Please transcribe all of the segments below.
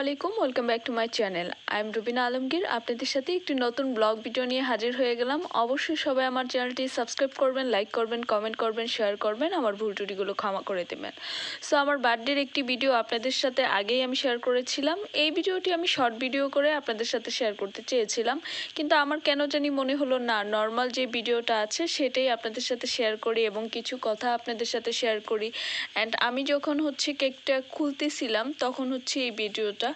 আলাইকুম welcome back to my channel I am Rubina Alamgir আপনাদের সাথে একটি নতুন ব্লগ ভিডিও নিয়ে হাজির হয়ে গেলাম। অবশ্যই সবাই আমার চ্যানেলটি সাবস্ক্রাইব করবেন লাইক করবেন কমেন্ট করবেন শেয়ার করবেন, আমার ভুল ত্রুটিগুলো ক্ষমা করে দেবেন। সো আমার বার্থডের একটি ভিডিও আপনাদের সাথে আগেই আমি শেয়ার করেছিলাম। এই ভিডিওটি আমি শর্ট ভিডিও করে আপনাদের সাথে শেয়ার করতে চেয়েছিলাম। কিন্তু আমার কেন জানি মনে হলো না নর্মাল যে ভিডিওটা আছে, সেটাই আপনাদের সাথে শেয়ার করি এবং কিছু কথা আপনাদের সাথে শেয়ার করি। অ্যান্ড আমি যখন হচ্ছে কেকটা খুলতেছিলাম, তখন হচ্ছে এই ভিডিওটা।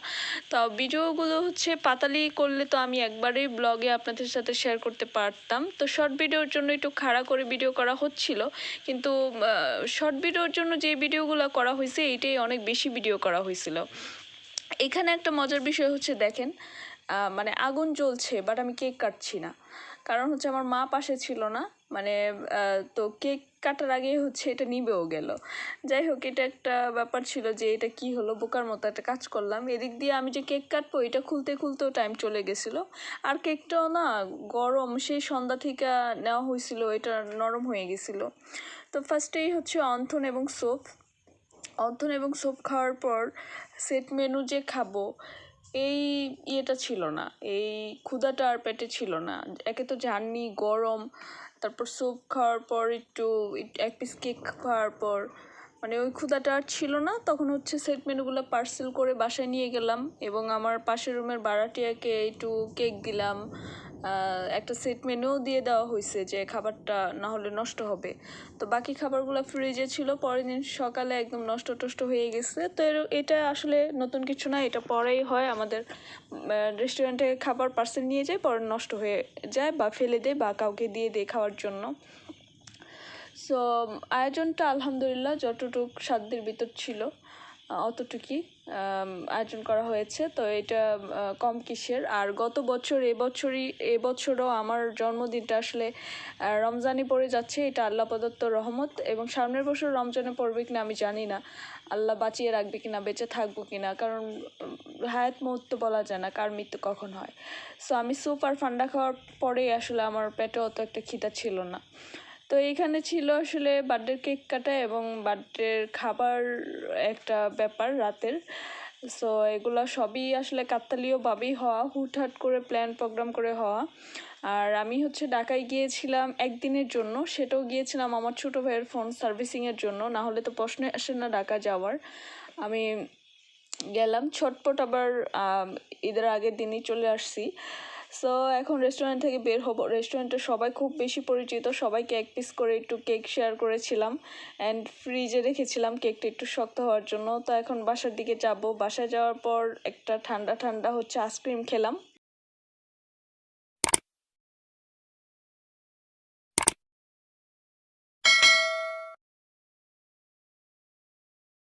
তা ভিডিওগুলো হচ্ছে পাতালি করলে তো আমি একবারেই ব্লগে আপনাদের সাথে শেয়ার করতে পারতাম। তো শর্ট ভিডিওর জন্য একটু খাড়া করে ভিডিও করা হচ্ছিল। কিন্তু শর্ট ভিডিওর জন্য যে ভিডিওগুলো করা হয়েছে এইটাই অনেক বেশি ভিডিও করা হয়েছিল। এখানে একটা মজার বিষয় হচ্ছে, দেখেন মানে আগুন জ্বলছে বাট আমি কেক কাটছি না। কারণ হচ্ছে আমার মা পাশে ছিল না। মানে তো কেক কাটার আগে হচ্ছে এটা নিবেও গেল। যাই হোক, এটা একটা ব্যাপার ছিল যে এটা কি হলো, বোকার মতো একটা কাজ করলাম। এদিক দিয়ে আমি যে কেক কাটবো, এটা খুলতে খুলতেও টাইম চলে গেছিল। আর কেকটাও না গরম, সেই সন্ধ্যা থেকে নেওয়া হয়েছিল, এটা নরম হয়ে গেছিল। তো ফার্স্টেই হচ্ছে অন্থন এবং সোপ অন্থন এবং সোপ খাওয়ার পর সেট মেনু যে খাব এই ইয়েটা ছিল না, এই ক্ষুধাটা আর পেটে ছিল না। একে তো জার্নি, গরম, তারপর স্যুপ খাওয়ার পর একটু, এক পিস কেক খাওয়ার পর মানে ওই ক্ষুধাটা আর ছিল না। তখন হচ্ছে সেট মেনুগুলো পার্সেল করে বাসায় নিয়ে গেলাম এবং আমার পাশের রুমের ভাড়াটিয়াকে একটু কেক দিলাম। একটা সেট মেনুও দিয়ে দেওয়া হয়েছে যে খাবারটা না হলে নষ্ট হবে। তো বাকি খাবারগুলো ফ্রিজে ছিল, পরের দিন সকালে একদম নষ্ট টষ্ট হয়ে গেছে। তো এটা আসলে নতুন কিছু না, এটা পরেই হয়। আমাদের রেস্টুরেন্টে খাবার পার্সেল নিয়ে যায়, পরে নষ্ট হয়ে যায় বা ফেলে দেয় বা কাউকে দিয়ে দেয় খাওয়ার জন্য। সো আয়োজনটা আলহামদুলিল্লাহ যতটুক সাধ্যের ভিতর ছিল। অতটুকুই আয়োজন করা হয়েছে। তো এটা কম কিসের। আর গত বছর এবছরই এবছরও আমার জন্মদিনটা আসলে রমজানে পড়ে যাচ্ছে। এটা আল্লাহ প্রদত্ত রহমত এবং সামনের বছর রমজানে পড়বে কিনা আমি জানি না। আল্লাহ বাঁচিয়ে রাখবে কিনা, বেঁচে থাকব কিনা, কারণ হায়াত মুহূর্ত বলা যায় না কার মৃত্যু কখন হয়। সো আমি স্যুপ আর ফান্ডা খাওয়ার পরেই আসলে আমার পেটে অত একটা খিদা ছিল না। তো এইখানে ছিল আসলে বার্থডের কেক কাটা এবং বার্থডের খাবার একটা ব্যাপার রাতের। সো এগুলো সবই আসলে কাকতালীয়ভাবেই হওয়া, হুটহাট করে প্ল্যান প্রোগ্রাম করে হওয়া। আর আমি হচ্ছে ঢাকায় গিয়েছিলাম একদিনের জন্য, সেটাও গিয়েছিলাম আমার ছোটো ভাইয়ের ফোন সার্ভিসিংয়ের জন্য, না হলে তো প্রশ্ন আসে না ঢাকা যাওয়ার। আমি গেলাম, ছটপট আবার ঈদের আগের দিনই চলে আসছি। সো এখন রেস্টুরেন্ট থেকে বের হব। রেস্টুরেন্টে সবাই খুব বেশি পরিচিত। সবাইকে এক পিস করে একটু কেক শেয়ার করেছিলাম। অ্যান্ড ফ্রিজে রেখেছিলাম কেকটা একটু শক্ত হওয়ার জন্য। তো এখন বাসার দিকে যাব। বাসায় যাওয়ার পর একটা ঠান্ডা ঠান্ডা হচ্ছে আইসক্রিম খেলাম।